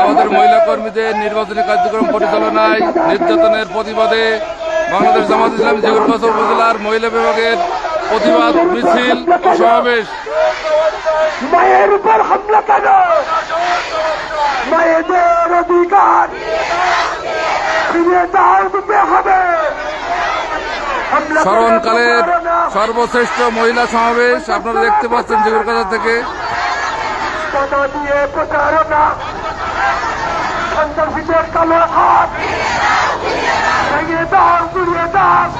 আমাদের মহিলা কর্মীদের নির্বাচনী কার্যক্রম পরিচালনায় নির্যাতনের প্রতিবাদে বাংলাদেশ জামাত ইসলাম জেগুরগাছা উপজেলার মহিলা বিভাগের প্রতিবাদ মিছিল ও সমাবেশ। মায়ের উপর হামলা কেন? মায়েদের অধিকার হবে। স্মরণকালের সর্বশ্রেষ্ঠ মহিলা সমাবেশ আপনারা দেখতে পাচ্ছেন জেগুরগাছা থেকে। প্রচারণা সন্ত্রাসীদের কালো হাত ভেঙে দাও গুড়িয়ে দাও।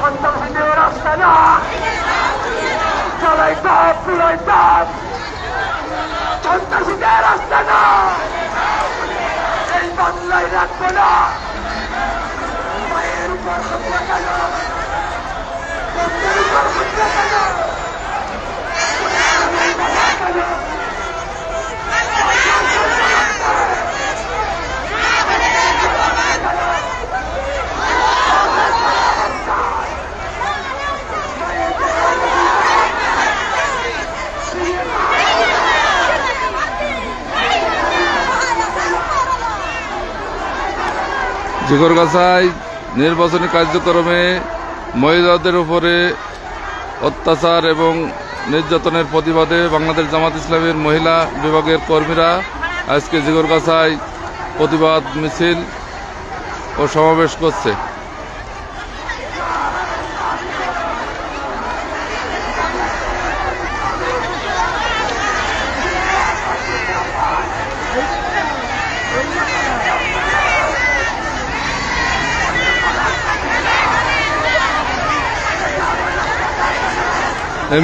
সন্ত্রাসীদের রাস্তা না। চালাই দাও পুরাই দাও। সন্ত্রাসীদের রাস্তা না। এই বাংলায় রাখব না। মায়ের উপর হামলা কেন? বন্ধের উপর হামলা কেন? জিগরগাছায় নির্বাচনী কার্যক্রমে মহিলাদের উপরে অত্যাচার এবং নির্যাতনের প্রতিবাদে বাংলাদেশ জামাত ইসলামের মহিলা বিভাগের কর্মীরা আজকে জিগরগাছায় প্রতিবাদ মিছিল ও সমাবেশ করছে।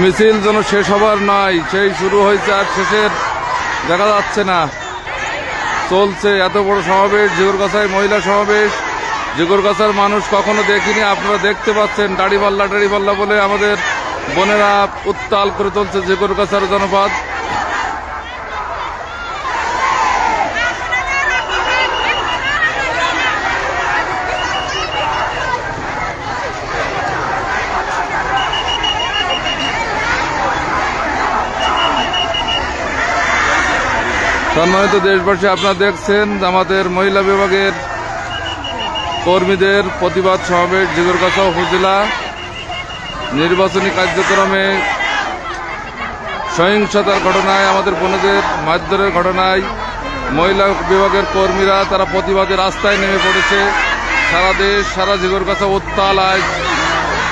মিছিল যেন শেষ হবার নয়, সেই শুরু হয়েছে আর শেষের দেখা যাচ্ছে না। চলছে এত বড় সমাবেশ জিগরগাছায় মহিলা সমাবেশ। জিগরগাছার মানুষ কখনো দেখিনি, আপনারা দেখতে পাচ্ছেন, দাড়িপাল্লা, টাড়িপাল্লা বলে আমাদের বোনেরা উত্তাল করে চলছে জিগরগাছার জনপদ। সম্মানিত দেশবাসী, আপনারা দেখছেন আমাদের মহিলা বিভাগের কর্মীদের প্রতিবাদ সমাবেশ জিগরগাছা উপজেলা নির্বাচনী কার্যক্রমে সহিংসতার ঘটনায়, আমাদের বোনদের মারধরের ঘটনায় মহিলা বিভাগের কর্মীরা তারা প্রতিবাদে রাস্তায় নেমে পড়েছে। সারা দেশ, সারা জিগরগাছা উত্তাল আজ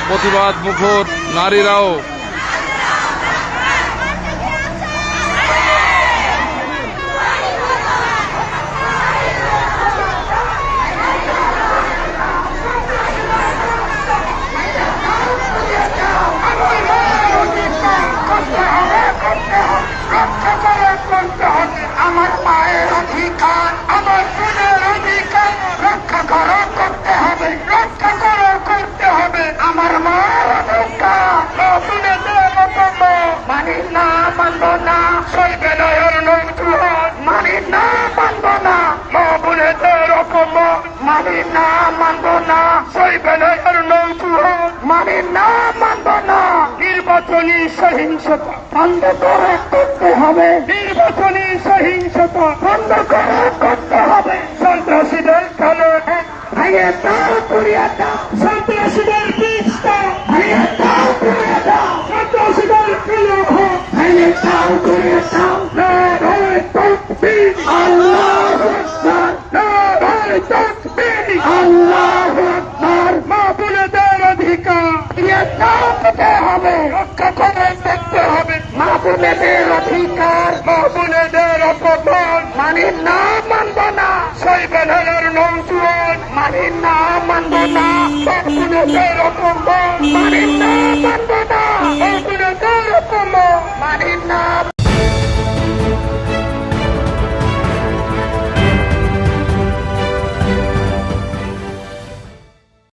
প্রতিবাদ মুখর নারীরাও না সইবে নয়র মানি না মানব না। মা বোনেদের অপমান, মানি না মানব না। সইবে নয়র নৌতুহন মানি না মানব না। নির্বাচনী সহিংসতা বন্ধ করে করতে হবে। নির্বাচনী সহিংসতা বন্ধ করে করতে হবে। সন্ত্রাসীদের হাত ভেঙে দাও। সন্ত্রাসীদের মা বোনেদের অধিকার হবে রক্ষা করে দেখতে হবে মা বোনেদের অধিকার মা বোনেদের অপমান মানি না মানব না সইবে নগর নৌচুয়ান মানি না মানব না মা অপমান মানি না মানব না মা বোনেদের